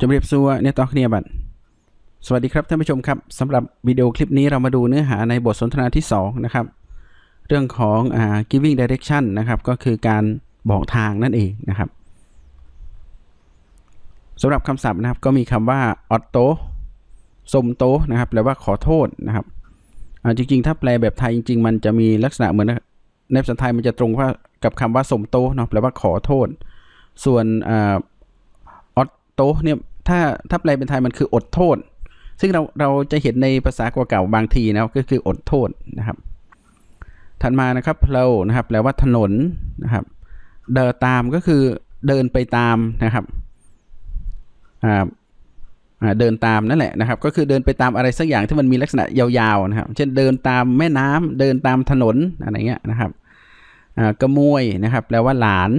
จำเรียบซัวเนี่ยต่อเคลียบัตสวัสดีครับท่านผู้ชมครับสำหรับวิดีโอคลิปนี้เรามาดูเนื้อหาในบทสนทนาที่ 2 นะครับ เรื่องของอ่า giving direction นะครับ ก็คือการบอกทางนั่นเองนะครับสำหรับคำศัพท์นะครับก็มีคำว่า otto สมโตนะครับแปลว่าขอโทษนะครับจริงๆ ถ้าแปลแบบไทยจริง ๆ มันจะมีลักษณะเหมือนในภาษาไทยมันจะตรงว่ากับคำว่าสมโตเนาะแปลว่าขอโทษ ส่วนอ่า โตเนี่ยถ้าถ้าแปลเป็นไทยมันคืออดโทษ ซึ่งเราเราจะเห็นในภาษาเก่าๆบางทีนะก็คืออดโทษนะครับถัดมานะครับเพลนะครับแปลว่าถนนนะครับ เดินตามก็คือเดินไปตามนะครับอ่าเดินตามนั่นแหละนะครับ ก็คือเดินไปตามอะไรสักอย่างที่มันมีลักษณะยาวๆนะครับ เช่นเดินตามแม่น้ำเดินตามถนนอะไรเงี้ยนะครับกระมวยนะครับ แปลว่าหลาน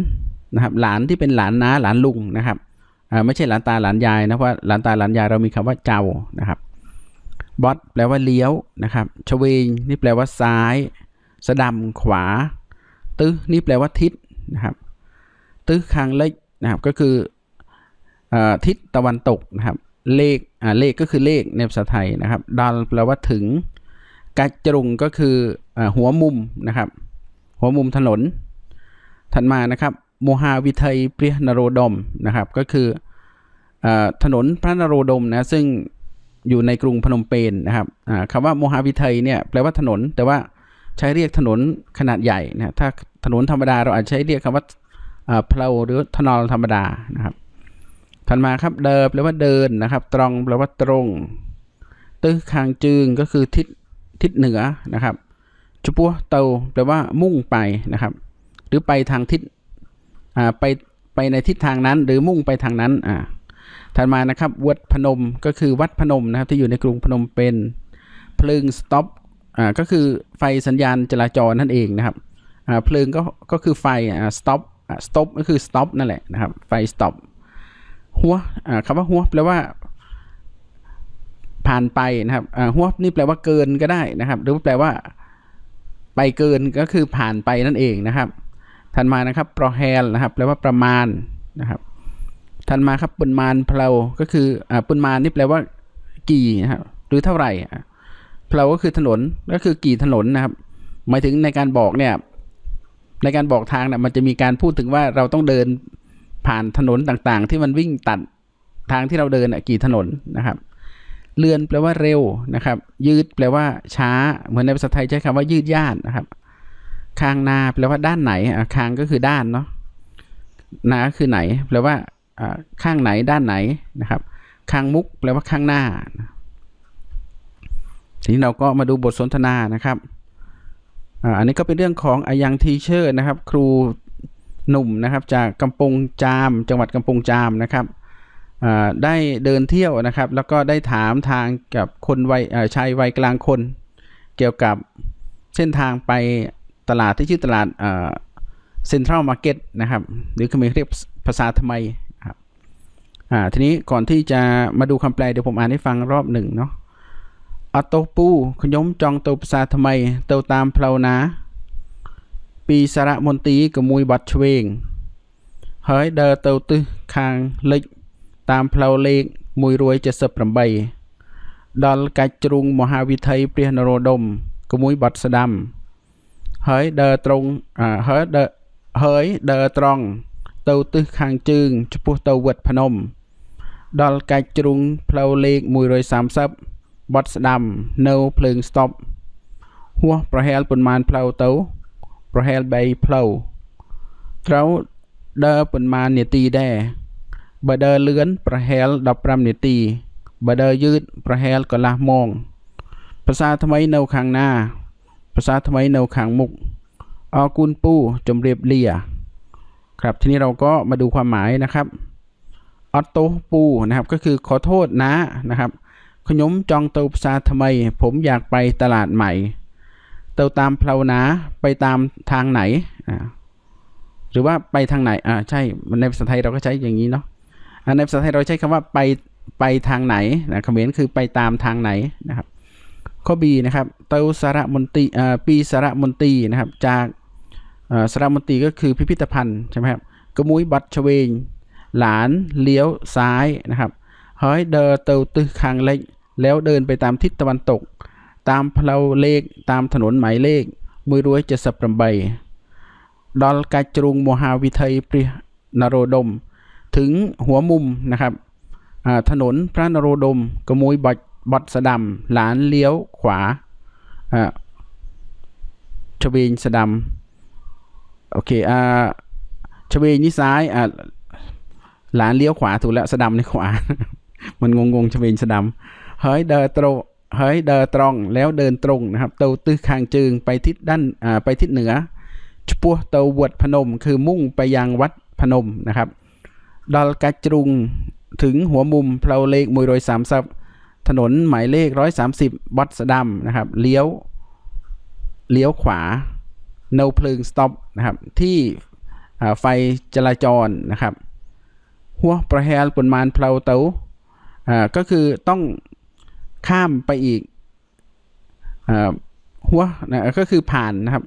นะครับ หลานที่เป็นหลานน้าหลานลุงนะครับ ไม่ใช่หลานตาหลานยายนะเพราะหลานตาหลานยายเรามีคำว่าเจ้านะครับบอสแปลว่าเลี้ยวนะครับชเวงนี่แปลว่าซ้ายสะดำขวาตื้นี่แปลว่าทิศนะครับตื้คางเล็กนะครับก็คืออทิศตะวันตกนะครับ เลขเลขก็คือเลขในภาษาไทยนะครับดาลแปลว่าถึงกัจจรุงก็คืออหัวมุมนะครับ หัวมุมถนน ถัดมานะครับ โมหาวิไทยเปรียนโรดมนะครับ ก็คืออถนนพระนโรดมนะซึ่งอยู่ในกรุงพนมเปญนะครับอ่าคำว่าโมหาวิไทยเนี่ยแปลว่าถนน แต่ว่าใช้เรียกถนนขนาดใหญ่นะถ้าถนนธรรมดาเราอาจใช้เรียกคำว่าอ่าเพลาหรือถนนธรรมดานะครับถัดมาครับเดินแปลว่าเดินนะครับ ตรองแปลว่าตรง ตื้อคางจึงก็คือทิศทิศเหนือนะครับชุปัวเตาแปลว่ามุ่งไปนะครับ หรือไปทางทิศ ไปไปในทิศทางนั้นหรือมุ่งไปทางนั้นอ่าถัดมานะครับวัดพนมก็คือวัดพนมนะครับที่อยู่ในกรุงพนมเปญเพลิงสต็อปอ่าก็คือไฟสัญญาณจราจรนั่นเองนะครับอ่าเพลิงก็ก็คือไฟอ่าสต็อปอ่าสต็อปก็คือสต็อปนั่นแหละนะครับไฟสต็อปหัวอ่าคำว่าหัวแปลว่าผ่านไปนะครับอ่าหัวนี่แปลว่าเกินก็ได้นะครับ หรือแปลว่าไปเกินก็คือผ่านไปนั่นเองนะครับ ถัดมานะครับปรเฮลนะครับแปลว่าประมาณนะครับถัดมาครับปุนมานเพลาก็คืออ่าปุนมานนี่แปลว่ากี่นะครับหรือเท่าไหร่เพลาก็คือถนนก็คือกี่ถนนนะครับ หมายถึงในการบอกเนี่ยในการบอกทางเนี่ยมันจะมีการพูดถึงว่าเราต้องเดินผ่านถนนต่างๆ ที่มันวิ่งตัดทางที่เราเดินกี่ถนนนะครับเลื่อนแปลว่าเร็วนะครับ ยืดแปลว่าช้า เหมือนในภาษาไทยใช้คำว่ายืดย่านนะครับ คางนาแปลว่าด้านไหนอะคางก็คือด้านเนาะนาคือไหน แปลว่าอ่าข้างไหนด้านไหนนะครับคางมุกแปลว่าข้างหน้า ทีนี้เราก็มาดูบทสนทนานะครับอ่าอันนี้ก็เป็นเรื่องของอายังทีเชอร์นะครับ ครูหนุ่มนะครับ จากกำปงจาม จังหวัดกำปงจามนะครับได้เดินเที่ยวนะครับ แล้วก็ได้ถามทางกับคนวัยชายวัยกลางคน เกี่ยวกับเส้นทางไป ตลาดที่ชื่อตลาดเซ็นทรัลมาร์เก็ตนะครับ หรือคือเรียกภาษาทำไมครับอ่าทีนี้ก่อนที่จะมาดูคำแปลเดี๋ยวผมอ่านให้ฟังรอบหนึ่งเนาะอัตโตปูขยมจองตัวภาษาทำไมเตาตามเพลานา ปีสระมนตรีกมวยบัดชเวงเฮ้ยเดอเตาตึคางเล็กตามเพลาเลขมวยรวยเจ็ดสิบประบายដល់កាច់ជ្រុងមហាវិថីព្រះនរោត្តមក្មួយបាត់ស្ដាំ ហើយដើរត្រង់អាហើយដើរហើយដើរត្រង់ទៅទិសខាងជើងចំពោះទៅវត្តភ្នំ ដល់កាច់ជ្រុងផ្លូវលេខ130បត់ស្ដាំនៅភ្លើងស្តុបហួសប្រហែលប៉ុន្មានផ្លូវទៅប្រហែល3ផ្លូវត្រូវដើរប៉ុន្មាននាទីដែរបើដើរលឿនប្រហែល15នាទីបើដើរយឺតប្រហែលកន្លះម៉ោងភាសាថ្មីនៅខាងណា ภาษาไทยในขังมุกออกูลปูจมเรียบเลียครับทีนี้เราก็มาดูความหมายนะครับออโตปูนะครับก็คือขอโทษนะนะครับขยมจองเตาภาษาทำไม ผมอยากไปตลาดใหม่ เตาตามเพลานาไปตามทางไหนหรือว่าไปทางไหนอ่าใช่ในภาษาไทยเราก็ใช้อย่างนี้เนาะในภาษาไทยเราใช้คำว่าไปไปทางไหนนะคำเขมนคือไปตามทางไหนนะครับ ข้อ B นะครับเตาสารมนตีปีสารมนตีนะครับ จากสารมนตีก็คือพิพิธภัณฑ์ใช่ไหมครับกมุยบัตชเวง หลานเลี้ยวซ้ายนะครับเฮ้ยเดอเตาตึกคางเล็ก แล้วเดินไปตามทิศตะวันตก ตามพลาเลขตามถนนหมายเลข มือรวยจะสับปรำใบดอลกาจรุงมหาวิทยปรินโรดม ถึงหัวมุมนะครับถนนพระนโรดม กมุยบัต บอดสะดำหลานเลี้ยวขวาชเวงสะดำโอเคอ่าชเวงนี่ซ้ายอ่าหลานเลี้ยวขวาถูกแล้วสะดำในขวา มันงงงชเวงสะดำเฮ้ยเดินตรงเฮ้ยเดินตรงแล้วเดินตรงนะครับเตาตื้อคางจึงไปทิศด้านอ่าไปทิศเหนือชปัวเตาวัดพนม คือมุ่งไปยังวัดพนมนะครับดอลกัจจรุงถึงหัวมุมเพลาเลขมวยรอยสามสับ ถนนหมายเลขร้อยสามสิบวัดสะดำนะครับเลี้ยวเลี้ยวขวา no เพลิง stop นะครับที่ไฟจราจรนะครับหัวประแฮลปนมานเพลาเตาอ่าก็คือต้องข้ามไปอีกอ่าหัวนะก็คือผ่านนะครับ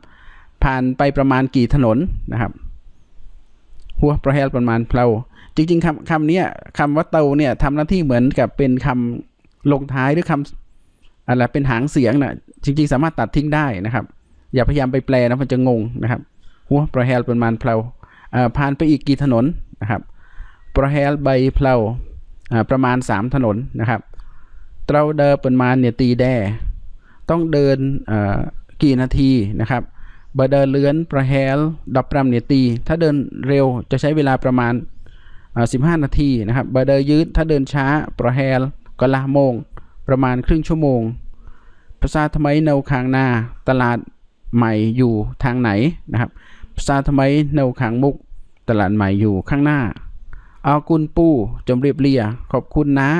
ผ่านไปประมาณกี่ถนนนะครับหัวประแฮลประมาณเพลาจริงๆคำคำนี้คำว่าเตาเนี่ยทำหน้าที่เหมือนกับเป็นคำ ลงท้ายหรือคำอะไรเป็นหางเสียงนะจริง ๆ สามารถตัดทิ้งได้นะครับ อย่าพยายามไปแปลนะมันจะงงนะครับหัวประแฮลประมาณเพลาผ่านไปอีกกี่ถนนนะครับประแฮลใบเพลาประมาณ 3 ถนนนะครับเตราเดอประมาณเนี่ยตีแดต้องเดินกี่นาทีนะครับบเดินเลื้อนประแฮลดับปรำเนยตี ถ้าเดินเร็วจะใช้เวลาประมาณ 15 นาทีนะครับบเดินยืดถ้าเดินช้าประแฮล ก็ละโมงประมาณครึ่งชั่วโมง ภาษาทำไมเนาคางนาตลาดใหม่อยู่ทางไหนนะครับ ภาษาทำไมเนาคางมุกตลาดใหม่อยู่ข้างหน้าเอากุลปู้จมเรียบเรีย ขอบคุณนะ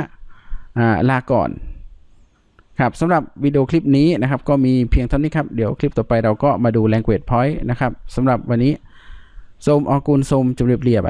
อ่าลาก่อนครับสำหรับวิดีโอคลิปนี้นะครับก็มีเพียงเท่านี้ครับ เดี๋ยวคลิปต่อไปเราก็มาดู language point นะครับสำหรับวันนี้โซมออกุลโซมจุเรียบเรียบ